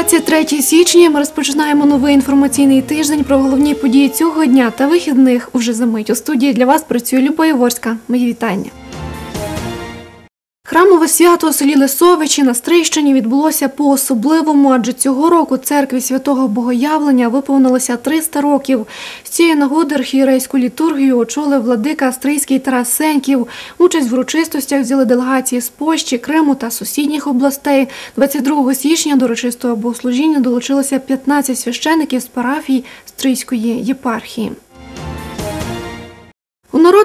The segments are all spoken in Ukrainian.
23 січня. Ми розпочинаємо новий інформаційний тиждень про головні події цього дня та вихідних. Уже за мить у студії для вас працює Люба Єворська. Мої вітання. Храмове свято у селі Лисовичі на Стрийщині відбулося по-особливому, адже цього року церкві святого Богоявлення виповнилося 300 років. З цієї нагоди архієрейську літургію очолив владика Стрийський Тарас Сеньків. Участь в урочистостях взяли делегації з Польщі, Криму та сусідніх областей. 22 січня до урочистого богослужіння долучилося 15 священиків з парафій Стрийської єпархії.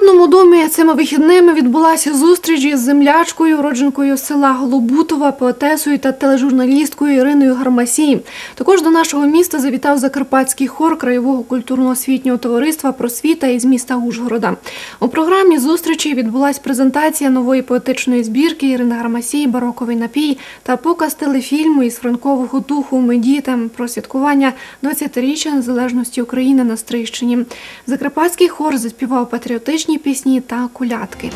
Народному домі цими вихідними відбулася зустріч із землячкою, уродженкою села Голобутова, поетесою та тележурналісткою Іриною Гармасій. Також до нашого міста завітав Закарпатський хор краєвого культурно-освітнього товариства Просвіта із міста Ужгорода. У програмі зустрічі відбулася презентація нової поетичної збірки Ірини Гармасій Бароковий напій та показ телефільму із франкового духу Ми дітям про святкування 20-річчя незалежності України на Стрийщині. Закарпатський хор заспівав патріотичні пісні та колядки.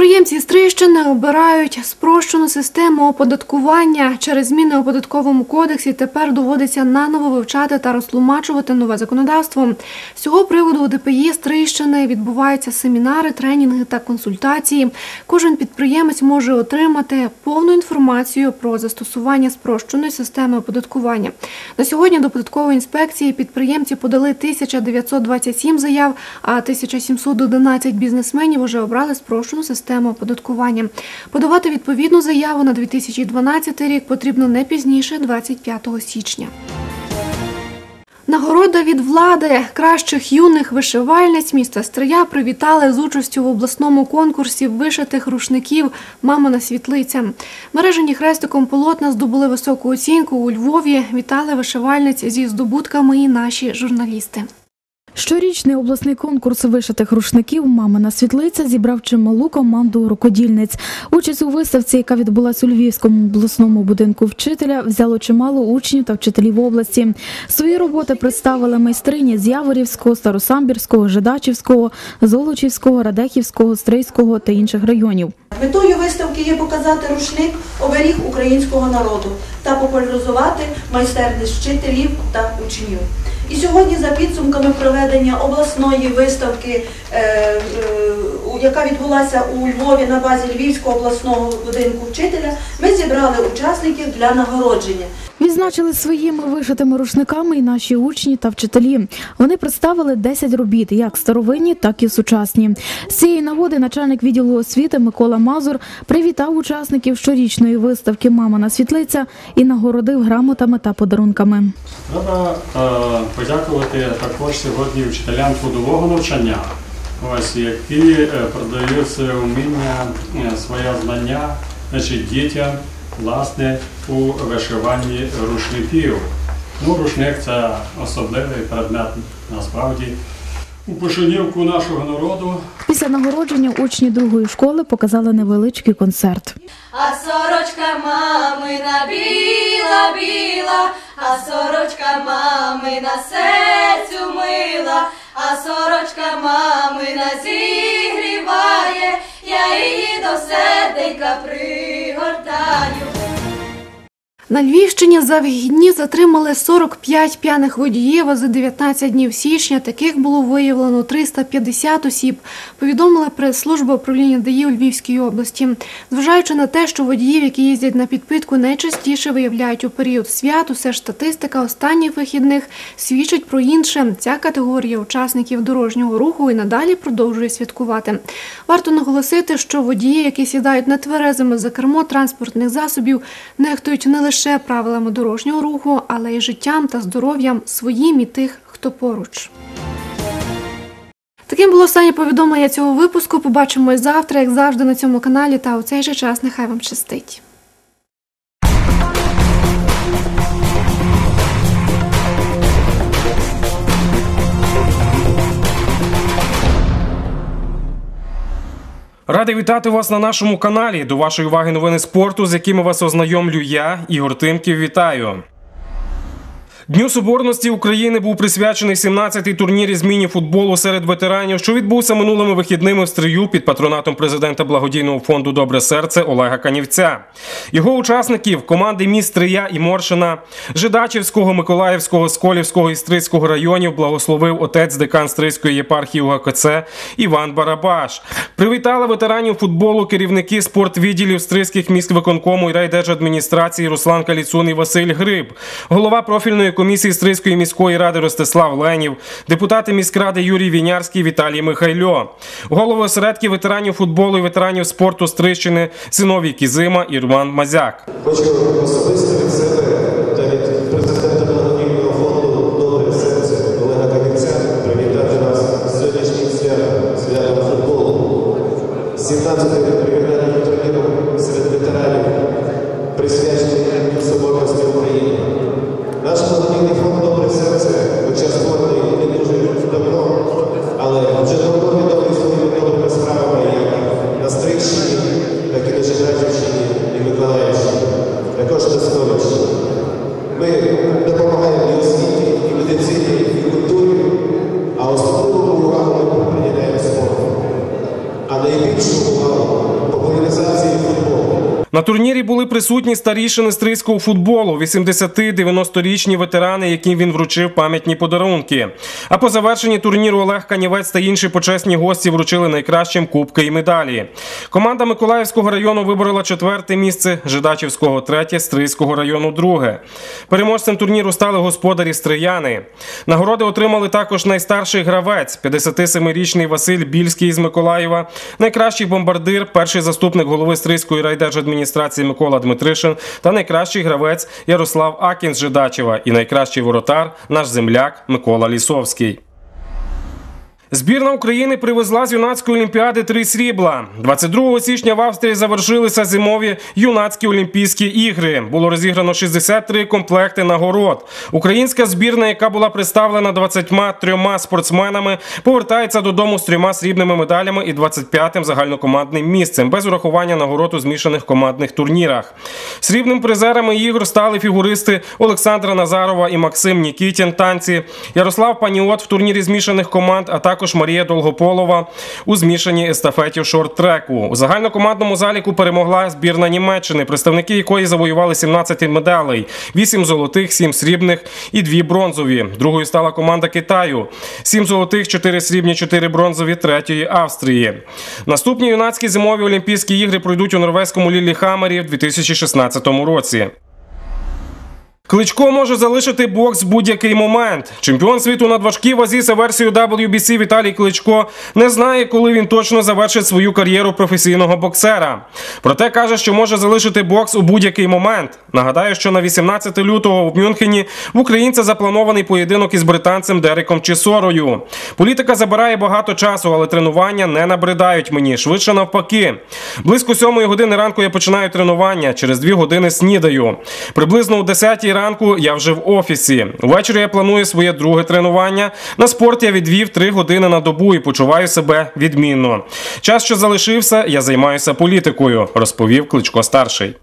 Підприємці Стрийщини обирають спрощену систему оподаткування. Через зміни у податковому кодексі тепер доводиться наново вивчати та розтлумачувати нове законодавство. З цього приводу у ДПІ Стрийщини відбуваються семінари, тренінги та консультації. Кожен підприємець може отримати повну інформацію про застосування спрощеної системи оподаткування. На сьогодні до податкової інспекції підприємці подали 1927 заяв, а 1711 бізнесменів вже обрали спрощену систему оподаткування. Подавати відповідну заяву на 2012 рік потрібно не пізніше 25 січня. Нагорода від влади кращих юних вишивальниць міста Стрия привітали з участю в обласному конкурсі вишитих рушників Мамина світлиця. Мережені хрестиком полотна здобули високу оцінку у Львові. Вітали вишивальниць зі здобутками і наші журналісти. Щорічний обласний конкурс вишитих рушників Мамина світлиця зібрав чималу команду рукодільниць. Участь у виставці, яка відбулася у Львівському обласному будинку вчителя, взяло чимало учнів та вчителів області. Свої роботи представили майстрині з Яворівського, Старосамбірського, Жидачівського, Золочівського, Радехівського, Стрийського та інших районів. Метою виставки є показати рушник оберіг українського народу та популяризувати майстерність вчителів та учнів. І сьогодні, за підсумками проведення обласної виставки, е, е, яка відбулася у Львові на базі Львівського обласного будинку вчителя, ми зібрали учасників для нагородження. Відзначили своїми вишитими рушниками і наші учні та вчителі. Вони представили 10 робіт, як старовинні, так і сучасні. З цієї нагоди начальник відділу освіти Микола Мазур привітав учасників щорічної виставки Мамина світлиця і нагородив грамотами та подарунками. Треба е, подякувати також сьогодні вчителям трудового навчання, ось, які е, продають своє вміння, е, своє знання значить, дітям власне, у вишиванні рушників. Ну, рушник це особливий предмет насправді. У пошанівку нашого народу Після нагородження учні другої школи показали невеличкий концерт. А сорочка мамина біла, біла, а сорочка мамина серцю мила, а сорочка мамина зігріває, я її до серденька diário. На Львівщині за вихідні затримали 45 п'яних водіїв, а за 19 днів січня таких було виявлено 350 осіб, повідомила прес-служба управління ДАІ у Львівській області. Зважаючи на те, що водіїв, які їздять на підпитку, найчастіше виявляють у період свят, усе ж статистика останніх вихідних свідчить про інше. Ця категорія учасників дорожнього руху і надалі продовжує святкувати. Варто наголосити, що водії, які сідають нетверезими за кермо транспортних засобів, нехтують не лише правилами дорожнього руху, але й життям та здоров'ям своїм і тих, хто поруч. Таким було останнє повідомлення цього випуску. Побачимось завтра, як завжди, на цьому каналі. Та у цей же час нехай вам щастить. Радий вітати вас на нашому каналі. До вашої уваги новини спорту, з якими вас ознайомлю я, Ігор Тимків. Вітаю. Дню Соборності України був присвячений 17-й турнір із міні-футболу серед ветеранів, що відбувся минулими вихідними в стрию під патронатом президента благодійного фонду Добре серце Олега Канівця. Його учасників команди міст Стрия і Моршина, Жидачівського, Миколаївського, Сколівського і Стрийського районів благословив отець декан Стрийської єпархії УГКЦ Іван Барабаш. Привітали ветеранів футболу керівники спортвідділів Стрийських міськвиконкому і райдержадміністрації Руслан Каліцун і Василь Гриб, голова профільної комісії Стрийської міської ради Ростислав Ленів, депутати міськради Юрій Вінярський, Віталій Михайльо, голови осередків ветеранів футболу і ветеранів спорту Стрищини Синовій Кізима і Мазяк. Хочу особисто президента благодійного привітати вас з сьогоднішнім футболу. 17-й регіональним турніром серед ветеранів, присвячений Дню Соборності України. Наш благодійний фонд Добре серце, хоча створений не дуже давно, але вже давно відомий своїми добрими справами як на Стрийщині, так і на Жидачівщині і Миколаївщині, також на Сковищині. Ми допомагаємо і освіті, і медицині, і культурі, а особливу увагу ми приділяємо спорту. А найбільшу увагу популяризації футболу. На турнірі були присутні старішини стрийського футболу, 80-90-річні ветерани, яким він вручив пам'ятні подарунки. А по завершенні турніру Олег Канівець та інші почесні гості вручили найкращим кубки і медалі. Команда Миколаївського району виборола четверте місце, Жидачівського третє, Стрийського району друге. Переможцем турніру стали господарі Стрияни. Нагороди отримали також найстарший гравець, 57-річний Василь Більський з Миколаєва, найкращий бомбардир, перший заступник голови Стрийської райдержадміністрації Микола Дмитришин та найкращий гравець Ярослав Акін Жидачева і найкращий воротар наш земляк Микола Лісовський. Збірна України привезла з юнацької олімпіади три срібла. 22 січня в Австрії завершилися зимові юнацькі олімпійські ігри. Було розіграно 63 комплекти нагород. Українська збірна, яка була представлена 23 спортсменами, повертається додому з трьома срібними медалями і 25-м загальнокомандним місцем без урахування нагород у змішаних командних турнірах. Срібним призерами ігор стали фігуристи Олександра Назарова і Максим Нікітін танці, Ярослав Паніот в турнірі змішаних команд, а також Марія Долгополова у змішаній естафеті шорт-треку. У загальнокомандному заліку перемогла збірна Німеччини, представники якої завоювали 17 медалей: 8 золотих, 7 срібних і 2 бронзові. Другою стала команда Китаю: 7 золотих, 4 срібні, 4 бронзові, третьої Австрії. Наступні юнацькі зимові Олімпійські ігри пройдуть у норвезькому Лілліхаммері в 2016 році. Кличко може залишити бокс в будь-який момент. Чемпіон світу надважкій вазі за версією WBC Віталій Кличко не знає, коли він точно завершить свою кар'єру професійного боксера. Проте каже, що може залишити бокс у будь-який момент. Нагадаю, що на 18 лютого в Мюнхені в українця запланований поєдинок із британцем Дереком Чісорою. Політика забирає багато часу, але тренування не набридають мені. Швидше навпаки. Близько 7 години ранку я починаю тренування. Через 2 години снідаю. Приблизно о 10 ранку я вже в офісі. Ввечері я планую своє друге тренування. На спорт я відвів 3 години на добу і почуваю себе відмінно. Час, що залишився, я займаюся політикою, розповів Кличко старший.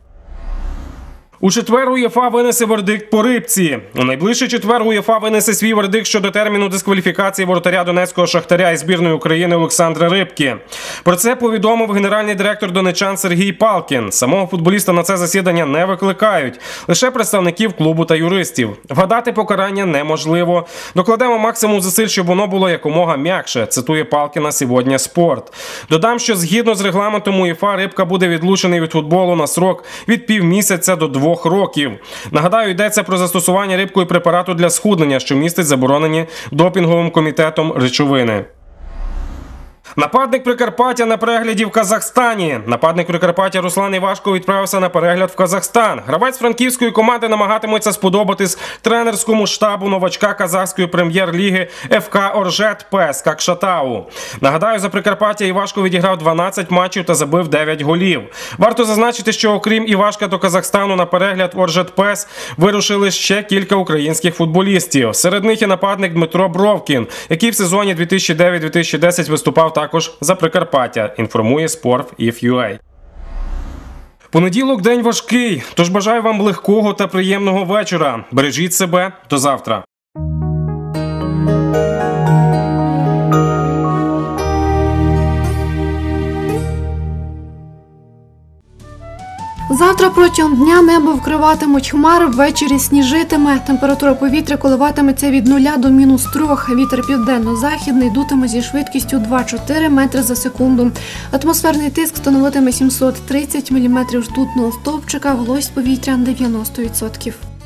У четвер УЄФА винесе вердикт по рибці. У найближчий четвер УЄФА винесе свій вердикт щодо терміну дискваліфікації воротаря Донецького шахтаря із збірної України Олександра Рибки. Про це повідомив генеральний директор донечан Сергій Палкін. Самого футболіста на це засідання не викликають, лише представників клубу та юристів. Вгадати покарання неможливо. Докладемо максимум зусиль, щоб воно було якомога м'якше. Цитує Палкіна сьогодні спорт. Додам, що згідно з регламентом УЄФА рибка буде відлучений від футболу на срок від півмісяця до двох років. Нагадаю, йдеться про застосування рибкою препарату для схуднення, що містить заборонені допінговим комітетом речовини. Нападник Прикарпаття на перегляді в Казахстані. Нападник Прикарпаття Руслан Івашко відправився на перегляд в Казахстан. Гравець франківської команди намагатиметься сподобатись тренерському штабу новачка казахської прем'єр-ліги ФК Оржет Пес Какшатау. Нагадаю, за Прикарпаття Івашко відіграв 12 матчів та забив 9 голів. Варто зазначити, що окрім Івашка до Казахстану на перегляд Оржет Пес вирушили ще кілька українських футболістів. Серед них і нападник Дмитро Бровкін, який в сезоні 2009-2010 виступав також за Прикарпаття. Інформує Sport.if.ua. Понеділок день важкий, тож бажаю вам легкого та приємного вечора. Бережіть себе до завтра. Протягом дня небо вкриватимуть хмари, ввечері сніжитиме. Температура повітря коливатиметься від 0 до мінус 3. Вітер південно-західний дутиме зі швидкістю 2-4 метри за секунду. Атмосферний тиск становитиме 730 мм ртутного стовпчика, вологість повітря 90%.